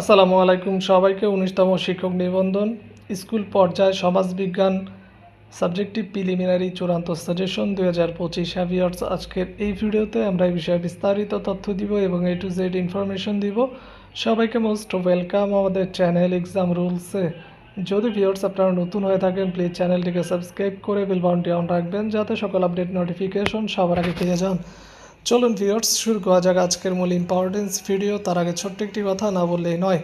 আসসালামু আলাইকুম সবাইকে উনিশতম শিক্ষক নিবন্ধন, স্কুল পর্যায়ে সমাজবিজ্ঞান সাবজেক্টিভ প্রিলিমিনারি চূড়ান্ত সাজেশন দুই হাজার পঁচিশ হ্যাভিয়ার্স আজকের এই ভিডিওতে আমরা এই বিষয়ে বিস্তারিত তথ্য দিব এবং এ টু জেড ইনফরমেশন দিব। সবাইকে মোস্ট ওয়েলকাম আমাদের চ্যানেল এক্সাম রুলসে যদি ভিউয়ার্স আপনারা নতুন হয়ে থাকেন প্লিজ চ্যানেলটিকে সাবস্ক্রাইব করে বেল বাউনটি অন রাখবেন যাতে সকল আপডেট নোটিফিকেশন সবার আগে পেয়ে যান। চলুন ভিউয়ার্স শুরু করা যাক আজকের মূল ইম্পর্টেন্স ভিডিও তার আগে ছোট্ট একটি কথা না বললেই নয়।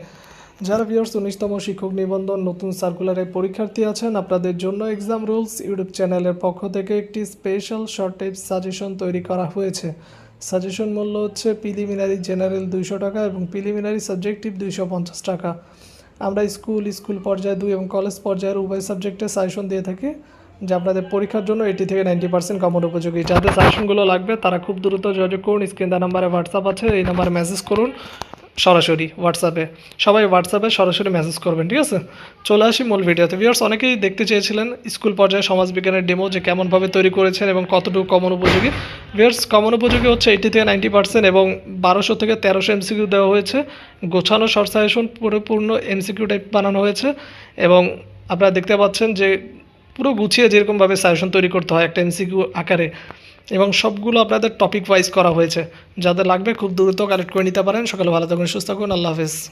যারা ভিউয়ার্স উনিশতম শিক্ষক নিবন্ধন, নতুন সার্কুলারে পরীক্ষার্থী আছেন, আপনাদের জন্য এক্সাম রুলস ইউটিউব চ্যানেলের পক্ষ থেকে একটি স্পেশাল শর্ট টাইপ সাজেশন তৈরি করা হয়েছে। সাজেশন মূল্য হচ্ছে প্রিলিমিনারি জেনারেল দুইশো টাকা এবং প্রিলিমিনারি সাবজেক্টিভ দুইশো পঞ্চাশ টাকা। আমরা স্কুল স্কুল পর্যায়ে দুই এবং কলেজ পর্যায়ের উভয় সাবজেক্টে সাজেশন দিয়ে থাকি। যে আপনাদের পরীক্ষার জন্য এইটি থেকে নাইনটি পার্সেন্ট কমন উপযোগী। যাদের সাজেশনগুলো লাগবে, তারা খুব দ্রুত যোগাযোগ করুন। স্ক্রিন দেওয়া নাম্বারে হোয়াটসঅ্যাপ আছে, এই নাম্বারে মেসেজ করুন সরাসরি হোয়াটসঅ্যাপে সবাই হোয়াটসঅ্যাপে সরাসরি মেসেজ করবেন, ঠিক আছে? চলে আসি মূল ভিডিওতে। ভিউয়ার্স অনেকেই দেখতে চেয়েছিলেন স্কুল পর্যায়ে সমাজবিজ্ঞানের ডেমো যে কেমনভাবে তৈরি করেছেন এবং কতটুকু কমন উপযোগী। ভিউয়ার্স কমন উপযোগী হচ্ছে এইটি থেকে নাইনটি পার্সেন্ট এবং বারোশো থেকে তেরোশো এমসিকিউ দেওয়া হয়েছে। গোছানো সাজেশন পরিপূর্ণ এমসিকিউ টাইপ বানানো হয়েছে এবং আপনারা দেখতে পাচ্ছেন যে পুরো গুছিয়ে যেরকমভাবে সাজেশন তৈরি করতে হয় একটা এমসিকিউ আকারে এবং সবগুলো আপনাদের টপিক ওয়াইজ করা হয়েছে। যাদের লাগবে খুব দ্রুত কালেক্ট করে নিতে পারেন। সকালে ভালো থাকুন, সুস্থ থাকুন। আল্লাহ হাফেজ।